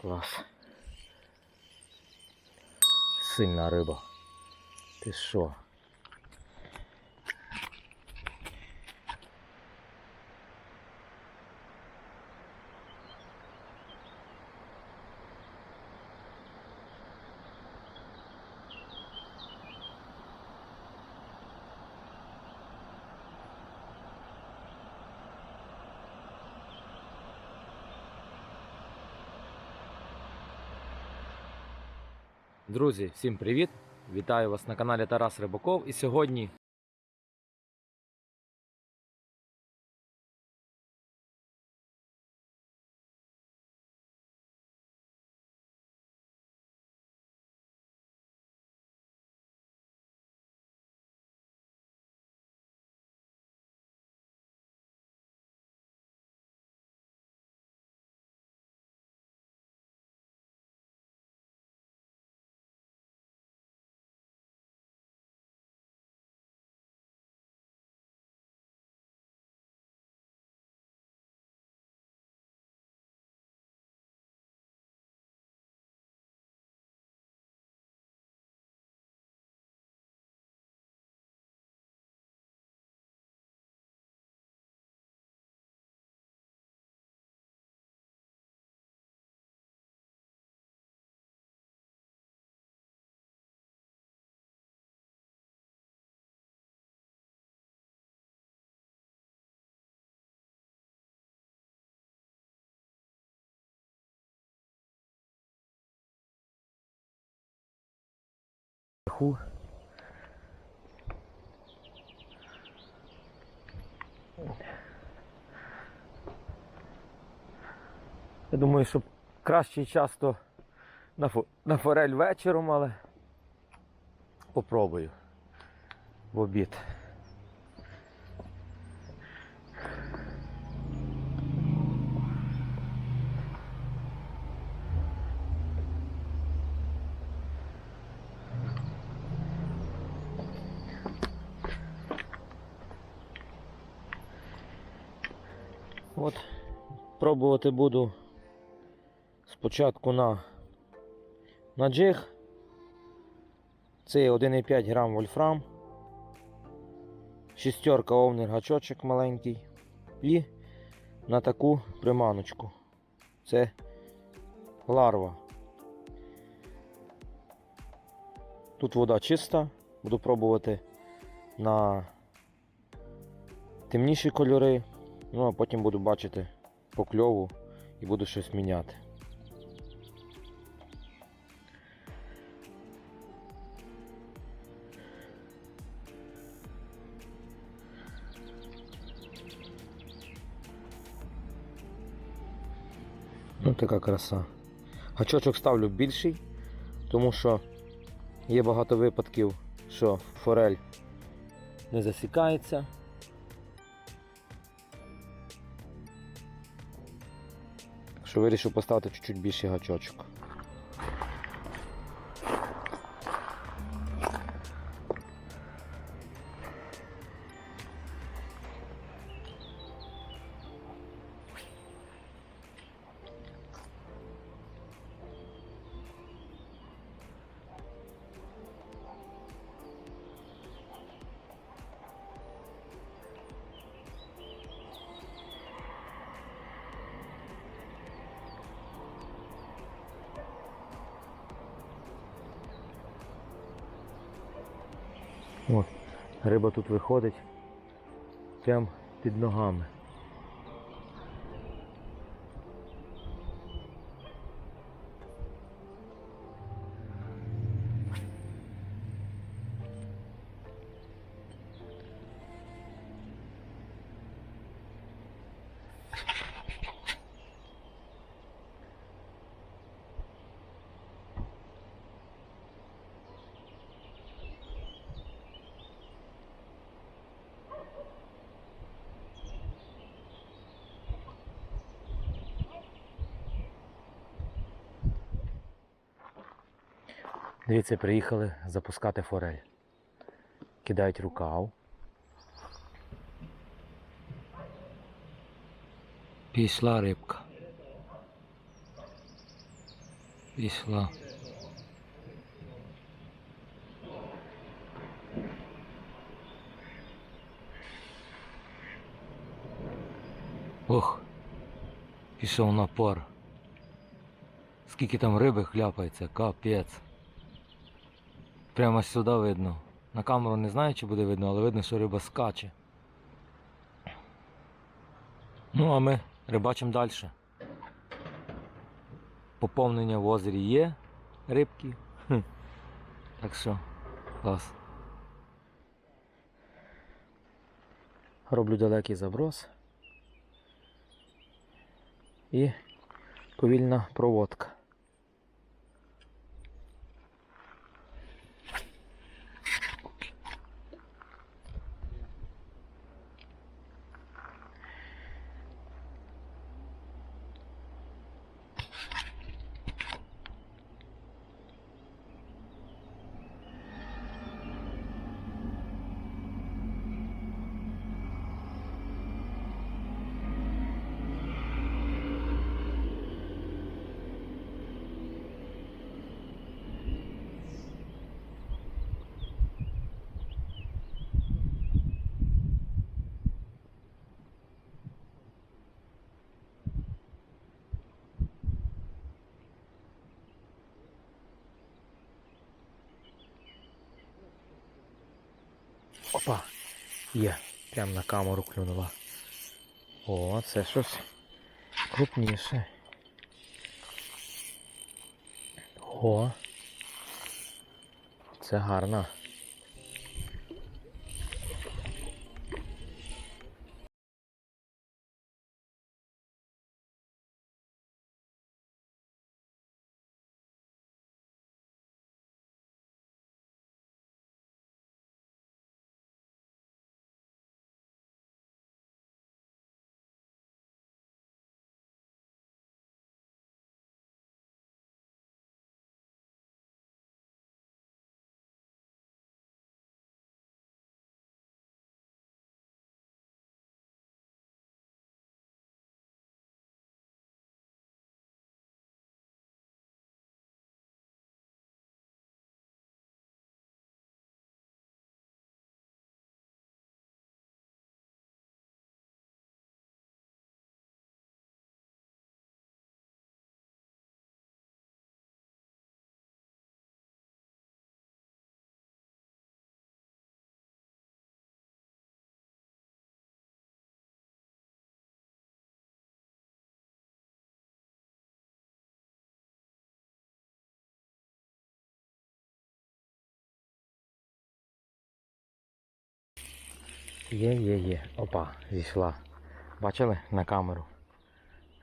Клас. Сильна риба. Ти що? Друзі, всім привіт! Вітаю вас на каналі Тарас Рибаков. І сьогодні вверху. Я думаю, що кращий час то на, фо- на форель вечором, але попробую в обід. От, пробувати буду спочатку на, на джиг. Це 1,5 грам вольфрам. Шістерка овнер гачочок маленький. І на таку приманочку. Це ларва. Тут вода чиста. Буду пробувати на темніші кольори. Ну, а потім буду бачити по кльову і буду щось міняти. Ну, така краса. Гачочок ставлю більший, тому що є багато випадків, що форель не засікається. Що вирішив поставити чуть-чуть більший гачочок. От, риба тут виходить прямо під ногами. Дивіться, приїхали запускати форель. Кидають рукав. Пішла рибка. Пішла. Ох, пішов напор. Скільки там риби хляпається, капець. Прямо сюди видно. На камеру не знаю, чи буде видно, але видно, що риба скаче. Ну, а ми рибачимо далі. Поповнення в озері є рибки. Так що, клас. Роблю далекий заброс. І повільна проводка. Опа! Є, прям на камеру клюнула. О, це щось крупніше. О. Це гарно. Є, є, є. Опа, зійшла. Бачили на камеру?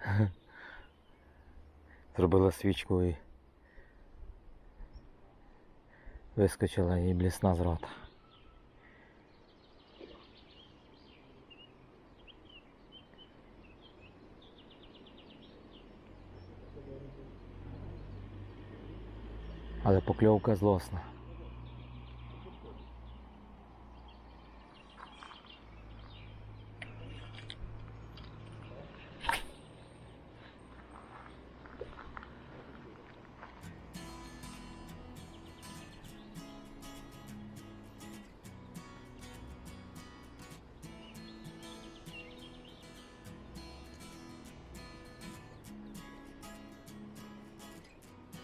Зробила свічку і вискочила і блісна з рота. Але покльовка злосна.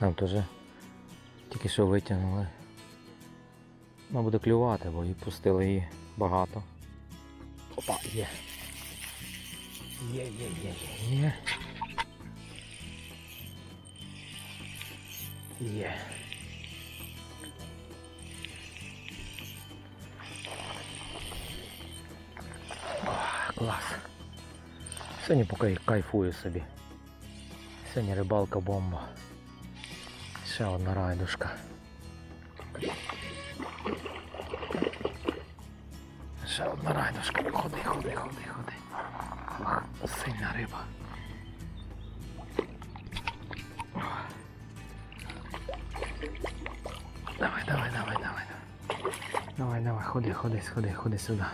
Нам теж тільки що витягнули. Вона буде клювати, бо її пустили її багато. Опа, є. Є, є, є, є, є. Є. О, клас. Сьогодні поки кайфую собі. Сьогодні рибалка бомба. Ще одна райдушка. Ще одна райдушка. Ходи, ходи, ходи, ходи. Сильна риба. Давай, давай, давай, давай. Давай, давай, ходи, ходи, ходи, ходи сюди.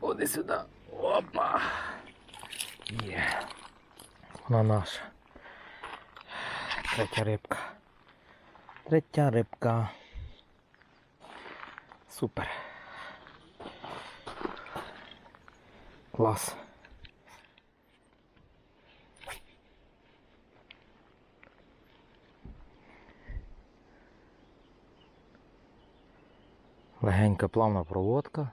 Ходи сюди. Опа. Є. Вона наша. Третя рибка. Третя рибка. Супер. Клас. Легенька плавна проводка.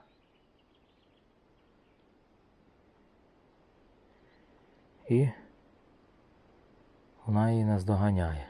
І вона її наздоганяє.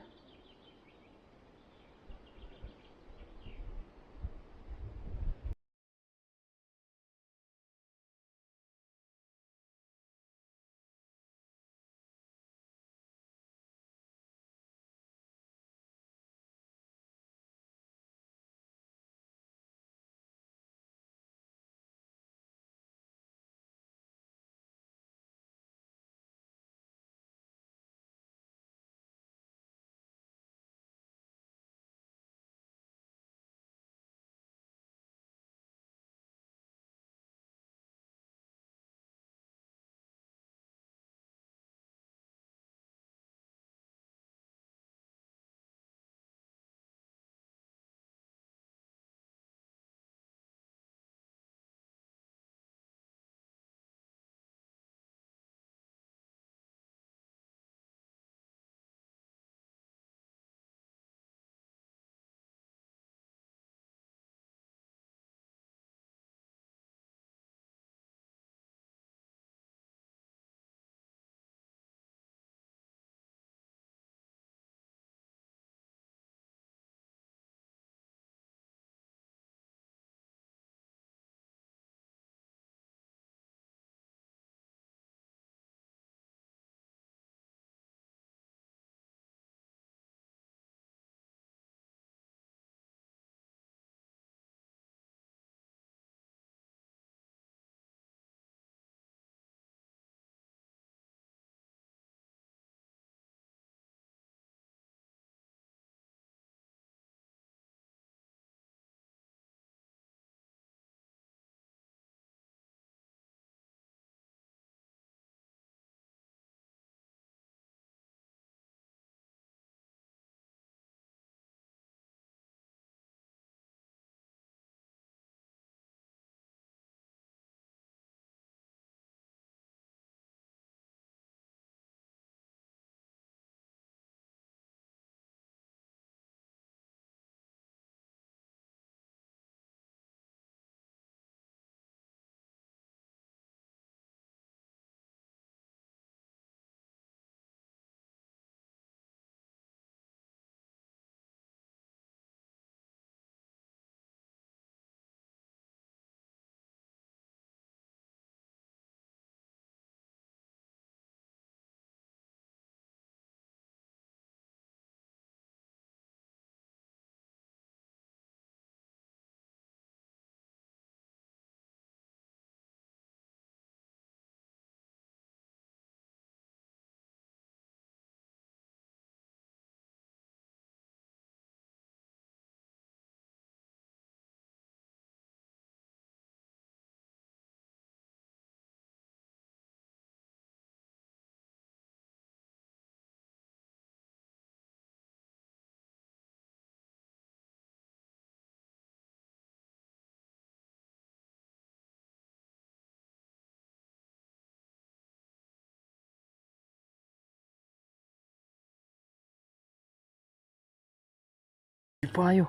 Чіпаю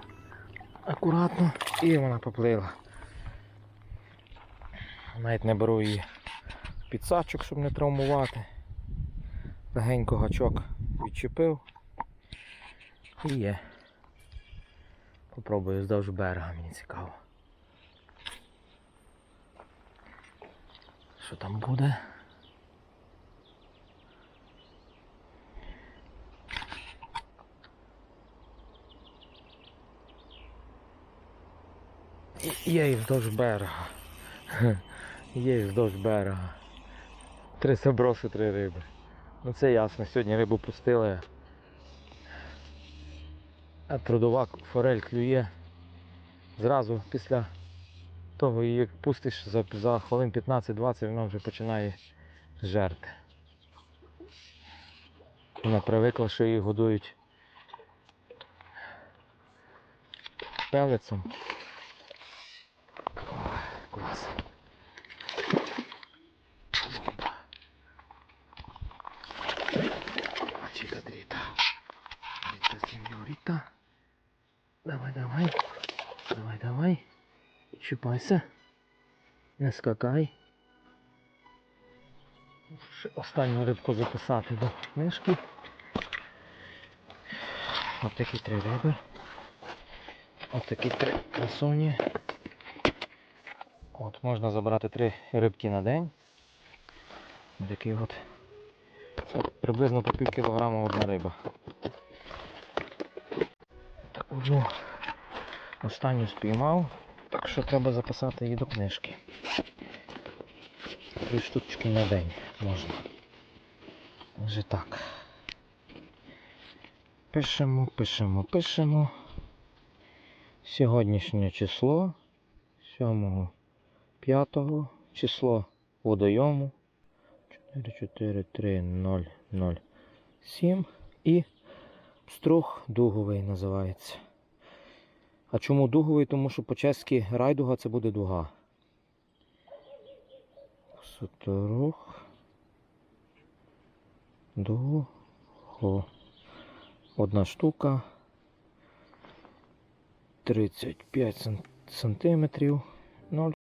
акуратно і вона поплила. Навіть не беру її в підсачок, щоб не травмувати. Легенько гачок відчепив. І є. Попробую здовж берега, мені цікаво. Що там буде? Є і вздовж берега. Є і вздовж берега. Три заброси, три риби. Ну це ясно, сьогодні рибу пустили. А трудова форель клює. Зразу після того як пустиш за, за хвилин 15-20 вона вже починає жерти. Вона привикла, що її годують пелецом. Ой, клас. Бомба. Chica. Дріта, сеньоріта. Давай, давай. Давай, давай. Чіпайся. Не скакай. Останню рибку записати до книжки. Ось такі три риби. Ось такі три красуні. От можна забрати три рибки на день. Такий от. Це приблизно по пів кілограма одна риба. Так, одну останню спіймав, так що треба записати її до книжки. Три штучки на день можна. Вже так. Пишемо, пишемо, пишемо. Сьогоднішнє число 7 5 число водойому 443007 і струх дуговий називається. А чому дуговий? Тому що по-чеськи райдуга це буде дуга. Струх дуго. Одна штука. 35 сантиметрів. 0.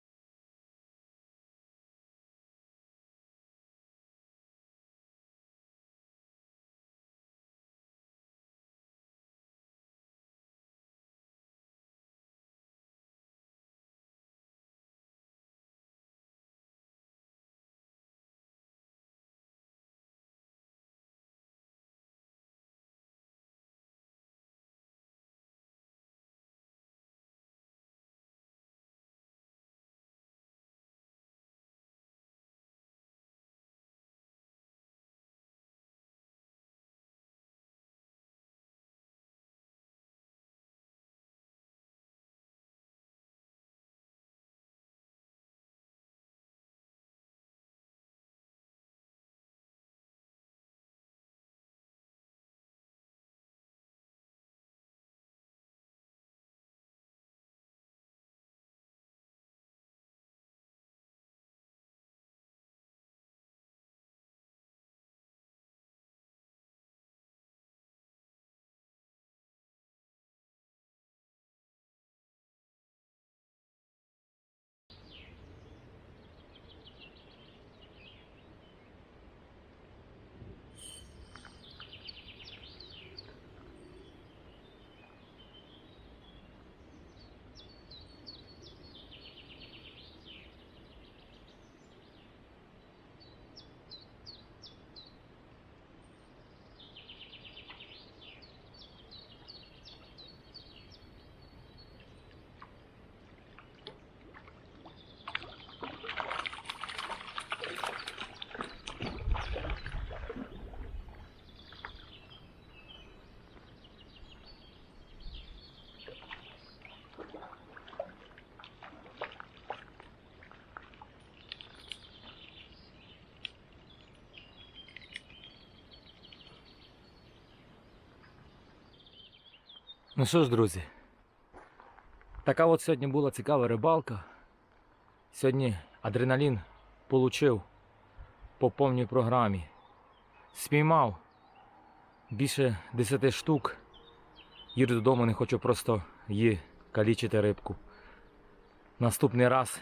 Ну що ж, друзі, така от сьогодні була цікава рибалка. Сьогодні адреналін получив по повній програмі. Спіймав більше 10 штук. Їду додому, не хочу просто її калічити рибку. Наступний раз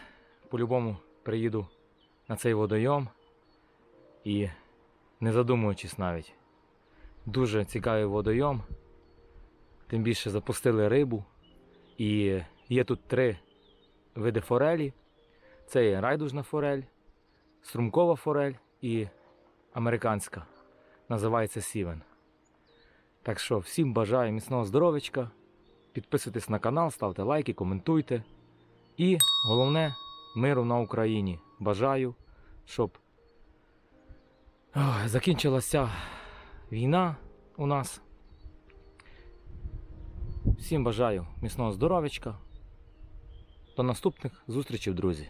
по-любому приїду на цей водойом і не задумуючись навіть. Дуже цікавий водойом. Тим більше запустили рибу. І є тут три види форелі. Це є райдужна форель, струмкова форель і американська. Називається Сівен. Так що всім бажаю міцного здоров'ячка. Підписуйтесь на канал, ставте лайки, коментуйте. І головне миру на Україні. Бажаю, щоб закінчилася війна у нас. Всім бажаю міцного здоров'ячка. До наступних зустрічей, друзі!